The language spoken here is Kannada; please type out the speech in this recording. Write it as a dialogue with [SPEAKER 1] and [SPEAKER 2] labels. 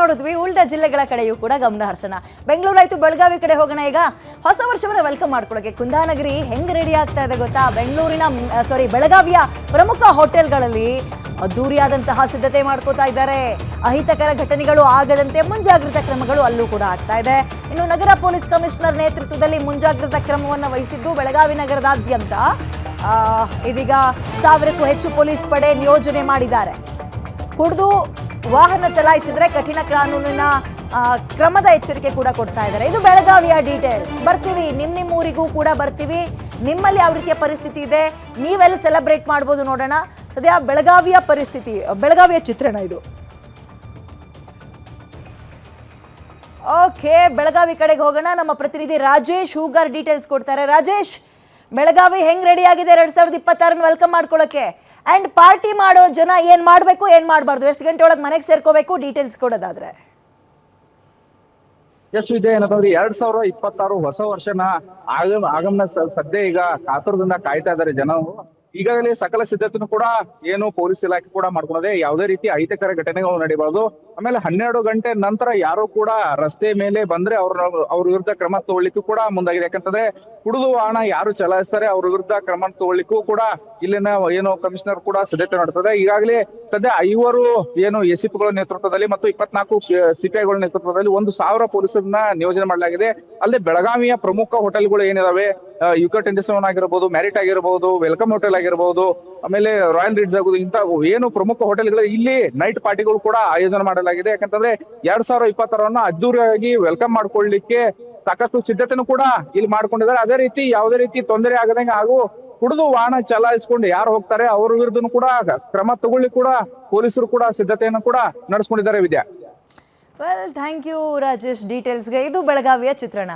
[SPEAKER 1] ನೋಡಿದ್ವಿ, ಉಳಿದ ಜಿಲ್ಲೆಗಳ ಕಡೆಯೂ ಕೂಡ ಗಮನ ಹರಿಸೋಣ. ಬೆಂಗಳೂರಾಯ್ತು ಬೆಳಗಾವಿ ಕಡೆ ಹೋಗೋಣ ಈಗ. ಹೊಸ ವರ್ಷವನ್ನ ವೆಲ್ಕಮ್ ಮಾಡ್ಕೊಳ್ಳೋಕೆ ಕುಂದಾನಗರಿ ಹೆಂಗ್ ರೆಡಿ ಆಗ್ತಾ ಇದೆ ಗೊತ್ತಾ? ಬೆಂಗಳೂರಿನ ಸಾರಿ ಬೆಳಗಾವಿಯ ಪ್ರಮುಖ ಹೋಟೆಲ್ಗಳಲ್ಲಿ ಅದ್ದೂರಿಯಾದಂತಹ ಸಿದ್ಧತೆ ಮಾಡ್ಕೋತಾ ಇದ್ದಾರೆ. ಅಹಿತಕರ ಘಟನೆಗಳು ಆಗದಂತೆ ಮುಂಜಾಗ್ರತಾ ಕ್ರಮಗಳು ಅಲ್ಲೂ ಕೂಡ ಆಗ್ತಾ ಇದೆ. ಇನ್ನು ನಗರ ಪೊಲೀಸ್ ಕಮಿಷನರ್ ನೇತೃತ್ವದಲ್ಲಿ ಮುಂಜಾಗ್ರತಾ ಕ್ರಮವನ್ನು ವಹಿಸಿದ್ದು ಬೆಳಗಾವಿ ನಗರದಾದ್ಯಂತ ಇದೀಗ ಸಾವಿರಕ್ಕೂ ಹೆಚ್ಚು ಪೊಲೀಸ್ ಪಡೆ ನಿಯೋಜನೆ ಮಾಡಿದ್ದಾರೆ. ಕುಡಿದು ವಾಹನ ಚಲಾಯಿಸಿದ್ರೆ ಕಠಿಣ ಕಾನೂನಿನ ಕ್ರಮದ ಎಚ್ಚರಿಕೆ ಕೂಡ ಕೊಡ್ತಾ ಇದ್ದಾರೆ. ಇದು ಬೆಳಗಾವಿಯ ಡೀಟೇಲ್ಸ್ ಬರ್ತೀವಿ ನಿಮ್ಮ ನಿಮ್ಮ ಊರಿಗೂ ಕೂಡ ಬರ್ತೀವಿ. ನಿಮ್ಮಲ್ಲಿ ಯಾವ ರೀತಿಯ ಪರಿಸ್ಥಿತಿ ಇದೆ? ನೀವೆಲ್ಲಿ ಸೆಲೆಬ್ರೇಟ್ ಮಾಡ್ಬೋದು ನೋಡೋಣ. ಸದ್ಯ ಬೆಳಗಾವಿಯ ಪರಿಸ್ಥಿತಿ, ಬೆಳಗಾವಿಯ ಚಿತ್ರಣ ಇದು. ಓಕೆ ಬೆಳಗಾವಿ ಕಡೆಗೆ ಹೋಗೋಣ. ನಮ್ಮ ಪ್ರತಿನಿಧಿ ರಾಜೇಶ್ ಹೂಗಾರ್ ಡೀಟೇಲ್ಸ್ ಕೊಡ್ತಾರೆ. ರಾಜೇಶ್, ಬೆಳಗಾವಿ ಹೆಂಗ್ ರೆಡಿ ಆಗಿದೆ ಎರಡ್ ಸಾವಿರದ ಇಪ್ಪತ್ತಾರನ್ನ ವೆಲ್ಕಮ್ ಮಾಡ್ಕೊಳ್ಳೋಕೆ? ಅಂಡ್ ಪಾರ್ಟಿ ಮಾಡೋ ಜನ ಏನ್ ಮಾಡಬೇಕು, ಏನ್ ಮಾಡಬಾರ್ದು? ಎಷ್ಟು ಗಂಟೆ ಒಳಗೆ ಮನೆಗೆ ಸೇರ್ಕೋಬೇಕು? ಡೀಟೇಲ್ಸ್ ಕೊಡೋದಾದ್ರೆ.
[SPEAKER 2] ಎಸ್ ವಿಜಯ್, ಏನಂತಂದ್ರೆ ಎರಡ್ ಸಾವಿರದ ಇಪ್ಪತ್ತಾರು ಹೊಸ ವರ್ಷನ ಆಗಮ, ಆಗಮನ ಸದ್ಯ ಈಗ ಕಾತುರದಿಂದ ಕಾಯ್ತಾ ಇದ್ದಾರೆ ಜನ ಈಗಾಗಲೇ ಸಕಲ ಸಿದ್ಧತೆನೂ ಕೂಡ ಏನು ಪೊಲೀಸ್ ಇಲಾಖೆ ಕೂಡ ಮಾಡ್ಕೊಂಡಿದೆ ಯಾವುದೇ ರೀತಿ ಅಹಿತಕರ ಘಟನೆಗಳು ನಡೀಬಾರ್ದು. ಆಮೇಲೆ ಹನ್ನೆರಡು ಗಂಟೆ ನಂತರ ಯಾರು ಕೂಡ ರಸ್ತೆ ಮೇಲೆ ಬಂದ್ರೆ ಅವ್ರ ಅವ್ರ ವಿರುದ್ಧ ಕ್ರಮ ತಗೊಳ್ಳಿಕ್ಕೂ ಕೂಡ ಮುಂದಾಗಿದೆ. ಯಾಕಂತಂದ್ರೆ ಕುಡಿದು ವಾಹನ ಯಾರು ಚಲಾಯಿಸ್ತಾರೆ ಅವ್ರ ವಿರುದ್ಧ ಕ್ರಮ ತಗೊಳ್ಳಿಕ್ಕೂ ಕೂಡ ಇಲ್ಲಿನ ಏನು ಕಮಿಷನರ್ ಕೂಡ ಸಿದ್ಧತೆ ನಡೆಸ್ತದೆ ಈಗಾಗಲೇ ಸದ್ಯ ಐವರು ಏನು ಎಸಿಪಿಗಳ ನೇತೃತ್ವದಲ್ಲಿ ಮತ್ತು ಇಪ್ಪತ್ನಾಲ್ಕು ಸಿಪಿಐಗಳ ನೇತೃತ್ವದಲ್ಲಿ ಒಂದು ಸಾವಿರ ಪೊಲೀಸರನ್ನ ನಿಯೋಜನೆ ಮಾಡಲಾಗಿದೆ. ಅಲ್ಲದೆ ಬೆಳಗಾವಿಯ ಪ್ರಮುಖ ಹೋಟೆಲ್ಗಳು ಏನಿದಾವೆ? ಯುಕ ಟ್ವೆಂಟಿ ಸೆವೆನ್ ಆಗಿರ್ಬೋದು ಮ್ಯಾರಿಟ್ ಆಗಿರ್ಬೋದು ವೆಲ್ಕಮ್ ಹೋಟೆಲ್ ಆಗಿರ್ಬೋದು, ಆಮೇಲೆ ರಾಯಲ್ ರೀಡ್ಸ್ ಆಗುದು ಇಂತ ಏನು ಪ್ರಮುಖ ಹೋಟೆಲ್ಗಳು ಇಲ್ಲಿ ನೈಟ್ ಪಾರ್ಟಿಗಳು ಕೂಡ ಆಯೋಜನೆ ಮಾಡಲಾಗಿದೆ. ಯಾಕಂತಂದ್ರೆ ಎರಡ್ ಸಾವಿರದ ಇಪ್ಪತ್ತರನ್ನ ಅದ್ದೂರಿಯಾಗಿ ವೆಲ್ಕಮ್ ಮಾಡ್ಕೊಳ್ಳಿಕ್ಕೆ ಸಾಕಷ್ಟು ಸಿದ್ಧತೆನೂ ಕೂಡ ಇಲ್ಲಿ ಮಾಡ್ಕೊಂಡಿದ್ದಾರೆ. ಅದೇ ರೀತಿ ಯಾವುದೇ ರೀತಿ ತೊಂದರೆ ಆಗದಂಗೆ ಹಾಗೂ ಕುಡಿದು ವಾಹನ ಚಲಾಯಿಸಿಕೊಂಡು ಯಾರು ಹೋಗ್ತಾರೆ, ಅವ್ರ ವಿರುದ್ಧನೂ ಕೂಡ ಕ್ರಮ ತಗೊಳ್ಳಿ ಕೂಡ ಪೊಲೀಸರು ಕೂಡ ಸಿದ್ಧತೆಯನ್ನು ಕೂಡ ನಡೆಸ್ಕೊಂಡಿದ್ದಾರೆ Vidya.
[SPEAKER 1] Well thank you Rajesh ಡೀಟೇಲ್ಸ್ಗೆ ಇದು ಬೆಳಗಾವಿಯ ಚಿತ್ರಣ.